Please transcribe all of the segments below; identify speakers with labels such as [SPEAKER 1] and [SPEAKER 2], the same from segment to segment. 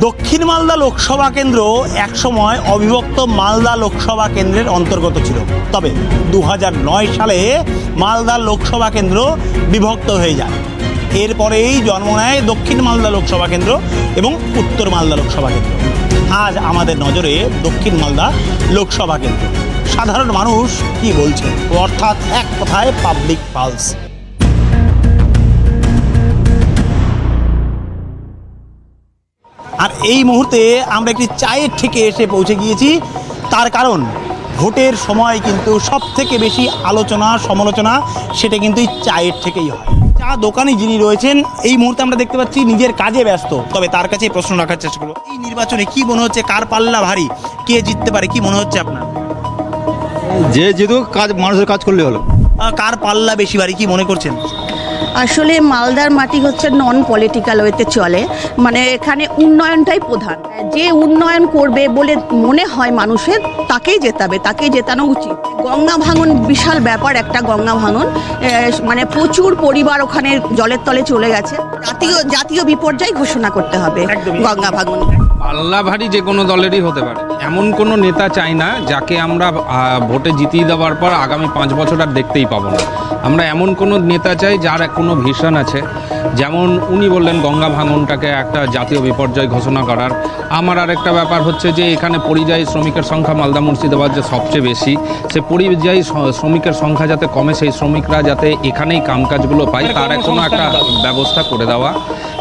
[SPEAKER 1] দক্ষিণ মালদা লোকসভা কেন্দ্র একসময় অবিভক্ত মালদা লোকসভা কেন্দ্রের অন্তর্গত ছিল। তবে দু সালে মালদা লোকসভা কেন্দ্র বিভক্ত হয়ে যায়। এরপরেই জন্ম নেয় দক্ষিণ মালদা লোকসভা কেন্দ্র এবং উত্তর মালদা লোকসভা কেন্দ্র। আজ আমাদের নজরে দক্ষিণ মালদা লোকসভা কেন্দ্র। সাধারণ মানুষ কি বলছে অর্থাৎ এক কথায় পাবলিক পালস আর এই মুহূর্তে আমরা একটি চায়ের থেকে এসে পৌঁছে গিয়েছি। তার কারণ ভোটের সময় কিন্তু সব থেকে বেশি আলোচনা সমালোচনা সেটা কিন্তু এই চায়ের থেকেই হয়। চা দোকানে যিনি রয়েছেন এই মুহূর্তে আমরা দেখতে পাচ্ছি নিজের কাজে ব্যস্ত। তবে তার কাছে প্রশ্ন রাখার চেষ্টা করব এই নির্বাচনে কি মনে হচ্ছে কার পাল্লা ভারী? কে জিততে পারে কি মনে হচ্ছে আপনার?
[SPEAKER 2] যে যেহেতু কাজ মানুষের কাজ করলে হলো।
[SPEAKER 1] কার পাল্লা বেশি ভারী কি মনে করছেন?
[SPEAKER 3] আসলে মালদার মাটি হচ্ছে নন পলিটিক্যাল ওয়েতে চলে। মানে এখানে উন্নয়নটাই প্রধান। যে উন্নয়ন করবে বলে মনে হয় মানুষের তাকেই জেতাবে তাকেই জেতানো উচিত। গঙ্গা ভাঙন বিশাল ব্যাপার একটা গঙ্গা ভাঙন। মানে প্রচুর পরিবার ওখানে জলের তলে চলে গেছে। জাতীয় জাতীয় বিপর্যয় ঘোষণা করতে হবে গঙ্গা ভাঙন।
[SPEAKER 4] পাল্লা ভারী যে কোনো দলেরই হতে পারে। এমন কোনো নেতা চাই না যাকে আমরা ভোটে জিতিয়ে দেওয়ার পর আগামী পাঁচ বছর আর দেখতেই পাবো না। আমরা এমন কোনো নেতা চাই যার কোনো ভিশন আছে। যেমন উনি বললেন গঙ্গা ভাঙনটাকে একটা জাতীয় বিপর্যয় ঘোষণা করার। আমার আরেকটা ব্যাপার হচ্ছে যে এখানে পরিযায়ী শ্রমিকের সংখ্যা মালদা মুর্শিদাবাদ যে সবচেয়ে বেশি, সে পরিযায়ী শ্রমিকের সংখ্যা যাতে কমে, সেই শ্রমিকরা যাতে এখানেই কামকাজগুলো পায়, তার এখনও একটা ব্যবস্থা করে দেওয়া।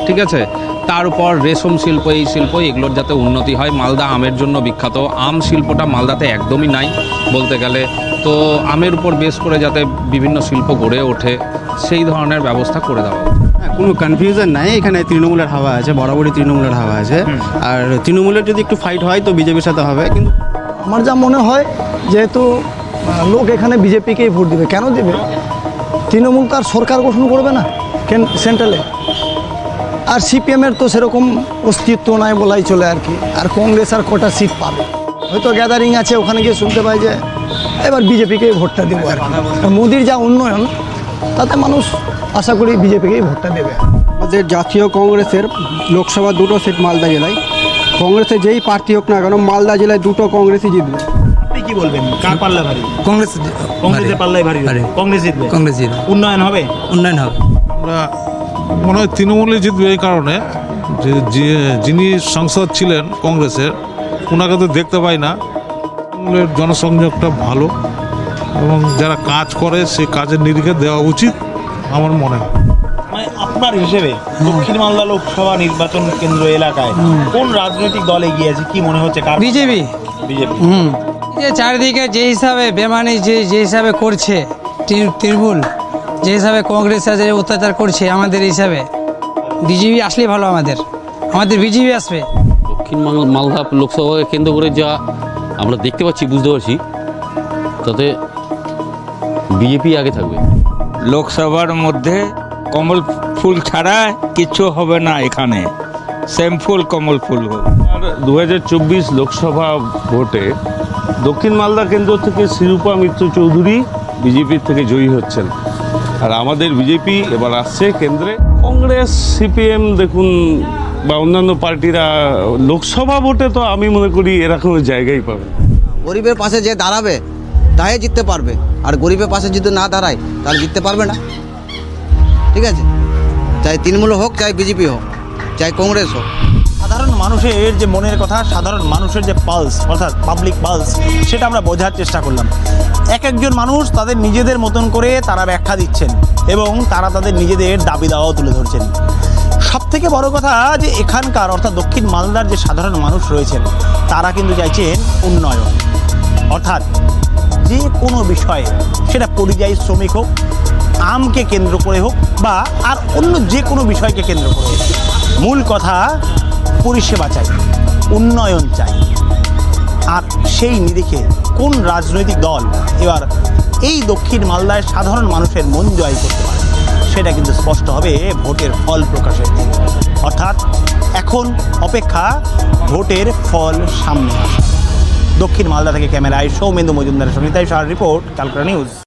[SPEAKER 4] ঠিক আছে? তার উপর রেশম শিল্প এই শিল্প এগুলোর যাতে উন্নতি হয়। মালদা আমের জন্য বিখ্যাত। আম শিল্পটা মালদাতে একদমই নাই বলতে গেলে। তো আমের উপর বেশ করে যাতে বিভিন্ন শিল্প গড়ে ওঠে সেই ধরনের ব্যবস্থা করে দেওয়া
[SPEAKER 2] হ্যাঁ, কোনো কনফিউশন নাই। এখানে তৃণমূলের হাওয়া আছে বরাবরই তৃণমূলের হাওয়া আছে। আর তৃণমূলের যদি একটু ফাইট হয় তো বিজেপির সাথে হবে। কিন্তু
[SPEAKER 5] আমার যা মনে হয় যেহেতু লোক এখানে বিজেপিকেই ভোট দিবে কেন দেবে? তৃণমূল তার সরকার গঠন করবে না কেন সেন্ট্রালে আর সিপিএমের তো সেরকম অস্তিত্ব নাই বলাই চলে আর কি। আর কংগ্রেস আর কটা সিট পাবে। হয়তো গ্যাদারিং আছে ওখানে গিয়ে শুনতে পাই যে এবার বিজেপিকেই ভোটটা দেবো আর কি। মোদির যা উন্নয়ন তাতে মানুষ আশা করি বিজেপিকেই ভোটটা দেবে।
[SPEAKER 6] আমাদের জাতীয় কংগ্রেসের লোকসভা দুটো সিট মালদা জেলায়। কংগ্রেসের যেই প্রার্থী হোক না কেন মালদা জেলায় দুটো কংগ্রেসই জিতবে।
[SPEAKER 1] আপনি কি বলবেন? কার পাল্লা ভারী?
[SPEAKER 7] কংগ্রেস
[SPEAKER 1] কংগ্রেসের পাল্লাই ভারী।
[SPEAKER 7] ভারী।
[SPEAKER 1] কংগ্রেস জিতবে।
[SPEAKER 7] কংগ্রেস জিতবে।
[SPEAKER 1] উন্নয়ন হবে?
[SPEAKER 7] উন্নয়ন হবে।
[SPEAKER 8] আমরা মনে হয় তৃণমূলে জিতবে এই কারণে যে যিনি সংসদ ছিলেন কংগ্রেসের ওনাকে তো দেখতে পাই না। তৃণমূলের জনসংযোগটা ভালো এবং যারা কাজ করে সেই কাজের নিরিখে দেওয়া উচিত আমার মনে হয়।
[SPEAKER 1] মানে আপনার হিসেবে দক্ষিণ মালদা লোকসভা নির্বাচন কেন্দ্র এলাকায় কোন রাজনৈতিক দল এগিয়ে আছে কি মনে হচ্ছে
[SPEAKER 7] বিজেপি।
[SPEAKER 1] বিজেপি।
[SPEAKER 7] হুম। যে চারিদিকে যে হিসাবে বেমানি যে যে হিসাবে করছে তৃণমূল যে হিসাবে কংগ্রেস আছে অত্যাচার করছে আমাদের হিসাবে। বিজেপি আসলেই ভালো আমাদের। আমাদের বিজেপি আসবে।
[SPEAKER 9] দক্ষিণ মাল- মালদা লোকসভাকে কেন্দ্র করে যা আমরা দেখতে পাচ্ছি বুঝতে পারছি তাতে বিজেপি আগে থাকবে।
[SPEAKER 10] লোকসভার মধ্যে কমল ফুল ছাড়া কিছু হবে না এখানে। শ্যামফুল কমল ফুল হবে।
[SPEAKER 11] দু হাজার চব্বিশ লোকসভা ভোটে দক্ষিণ মালদা কেন্দ্র থেকে শিরূপা মিত্র চৌধুরী বিজেপির থেকে জয়ী হচ্ছেন। আর আমাদের বিজেপি এবার আসছে কেন্দ্রে। কংগ্রেস, সিপিএম দেখুন, বা অন্যান্য পার্টিরা, লোকসভা ভোটে তো আমি মনে করি এরকম কোনো জায়গাই পাবে
[SPEAKER 6] গরিবের পাশে যে দাঁড়াবে, তাই জিততে পারবে। আর গরিবের পাশে যদি না দাঁড়ায়, তাহলে জিততে পারবে না। ঠিক আছে? চাই তৃণমূল হোক, চাই বিজেপি হোক, চাই কংগ্রেস হোক।
[SPEAKER 1] সাধারণ মানুষের যে মনের কথা, সাধারণ মানুষের যে পালস অর্থাৎ পাবলিক পালস সেটা আমরা বোঝার চেষ্টা করলাম। এক একজন মানুষ তাদের নিজেদের মতন করে তারা ব্যাখ্যা দিচ্ছেন এবং তারা তাদের নিজেদের দাবি দাওয়াও তুলে ধরছেন। সব থেকে বড় কথা যে এখানকার, অর্থাৎ দক্ষিণ মালদার যে সাধারণ মানুষ রয়েছেন, তারা কিন্তু চাইছেন উন্নয়ন। অর্থাৎ যে কোনো বিষয়ে সেটা পরিযায়ী শ্রমিক হোক, আমকে কেন্দ্র করে হোক বা আর অন্য যে কোনো বিষয়কে কেন্দ্র করে মূল কথা পরিষেবা চাই, উন্নয়ন চাই। আর সেই নিরিখে কোন রাজনৈতিক দল এবার এই দক্ষিণ মালদায় সাধারণ মানুষের মন জয় করতে পারে, সেটা কিন্তু স্পষ্ট হবে ভোটের ফল প্রকাশের দিন। অর্থাৎ এখন অপেক্ষা ভোটের ফল সামনে আসা দক্ষিণ মালদা থেকে ক্যামেরায় সৌমেন্দু মজুমদারের সঙ্গে তাই সার রিপোর্ট ক্যালকাটা নিউজ।